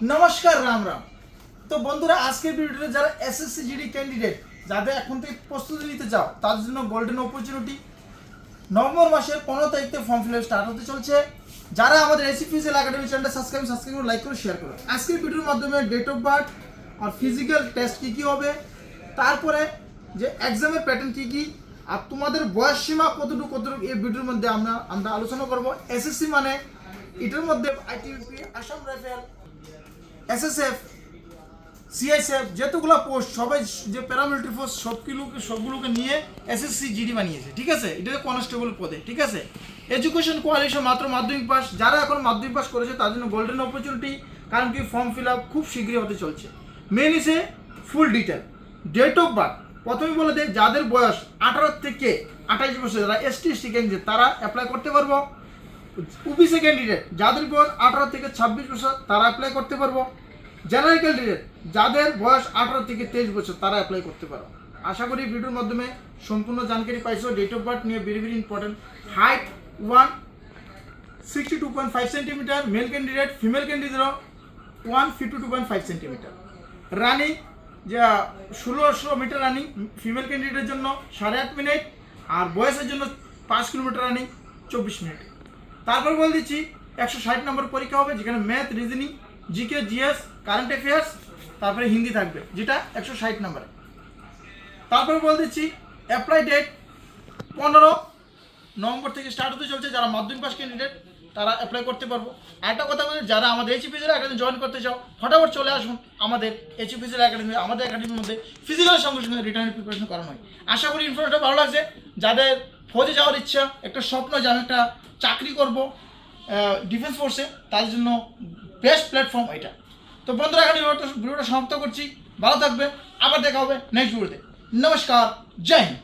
নমস্কার, রাম রাম। তো বন্ধুরা, আজকের ভিডিওতে যারা এসএসসি জিডি ক্যান্ডিডেট যাদের এখন থেকে প্রস্তুতি নিতে চাও, তাদের জন্য গোল্ডেন অপরচুনিটি নভেম্বর মাসের পনেরো তারিখ থেকে ফর্ম ফিল স্টার্ট হতে চলছে। যারা আমাদের এসিপিএসএল একাডেমি চ্যানেলটা সাবস্ক্রাইব সাবস্ক্রাইব করে লাইক করে শেয়ার করো আজকের ভিডিওর মাধ্যমে ডেট অফ বার্থ আর ফিজিক্যাল টেস্ট কী কী হবে, তারপরে যে এক্সামের প্যাটার্ন কী কী, আর তোমাদের বয়স সীমা কতটুকু কতটুকু, এই ভিডিওর মধ্যে আমরা আমরা আলোচনা করব। এসএসসি মানে এটার মধ্যে ITP Assam rifle SSF CISF যতগুলো পোস্ট সবাই যে প্যারামিলিটারি ফোর্স সবগুলোকে সবগুলোকে নিয়ে এসএসসি জিডি বানিয়েছে, ঠিক আছে? এটা কনস্টেবল পদে, ঠিক আছে? এডুকেশন কোয়ালিফিকেশন মাত্র মাধ্যমিক পাস যারা এখন মাধ্যমিক পাস করেছে, তার জন্য গোল্ডেন অপরচুনিটি কারণ কি ফর্ম ফিল আপ খুব শীঘ্রই হতে চলছে। মেন ইসে full detail date of birth প্রথমে বলে দেয় যাদের বয়স আঠারো থেকে আঠাইশ বছর, যারা এসটি এসটি ক্যান্ডিডেট তারা অ্যাপ্লাই করতে পারব। ওবিসি ক্যান্ডিডেট যাদের বয়স আঠারো থেকে ছাব্বিশ বছর, তারা অ্যাপ্লাই করতে পারব। জেনারেল ক্যান্ডিডেট যাদের বয়স আঠারো থেকে তেইশ বছর, তারা অ্যাপ্লাই করতে পারো। আশা করি ভিডিওর মাধ্যমে সম্পূর্ণ জানকারি পাইছো। ডেট অফ বার্থ নিয়ে very very important height one sixty two point five centimetre male candidate female candidate one fifty two point five centimetre running যা ষোলোশো মিটার রানিং ফিমেল ক্যান্ডিডেটের জন্য সাড়ে আট মিনিট আর বয়সের জন্য পাঁচ কিলোমিটার রানিং চব্বিশ মিনিট তারপর বলে দিচ্ছি, একশো ষাট নম্বর পরীক্ষা হবে, যেখানে math reasoning GK GS current affairs তারপরে হিন্দি থাকবে, যেটা একশো ষাট নম্বরে। তারপরে বলে দিচ্ছি অ্যাপ্লাই ডেট পনেরো নভেম্বর থেকে স্টার্ট হতে চলছে, যারা মাধ্যমিক পাস ক্যান্ডিডেট তারা অ্যাপ্লাই করতে পারব। একটা কথা বলি, যারা আমাদের এইচপিসির একাডেমি জয়েন করতে চাও, ফটাফট চলে আসুন আমাদের এইচপিসির একাডেমি আমাদের একাডেমির মধ্যে ফিজিক্যাল সঙ্গে সঙ্গে রিটার্নের প্রিপারেশন করানো হয়। আশা করি ইনফরমেশনটা ভালো লাগছে। যাদের ফৌজে যাওয়ার ইচ্ছা, একটা স্বপ্ন যে আমি একটা চাকরি করব ডিফেন্স ফোর্সে তার জন্য বেস্ট প্ল্যাটফর্ম এটা। তো বন্ধুরা, এখানে ভিডিওটা সমাপ্ত করছি। ভালো থাকবে আবার দেখা হবে নেক্সট ভিডিওতে নমস্কার, জয় হিন্দ।